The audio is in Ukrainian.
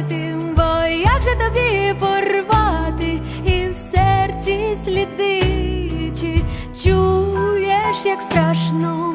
Кричати, бо як же тобі порвати? І в серці сліди, чи чуєш, як страшно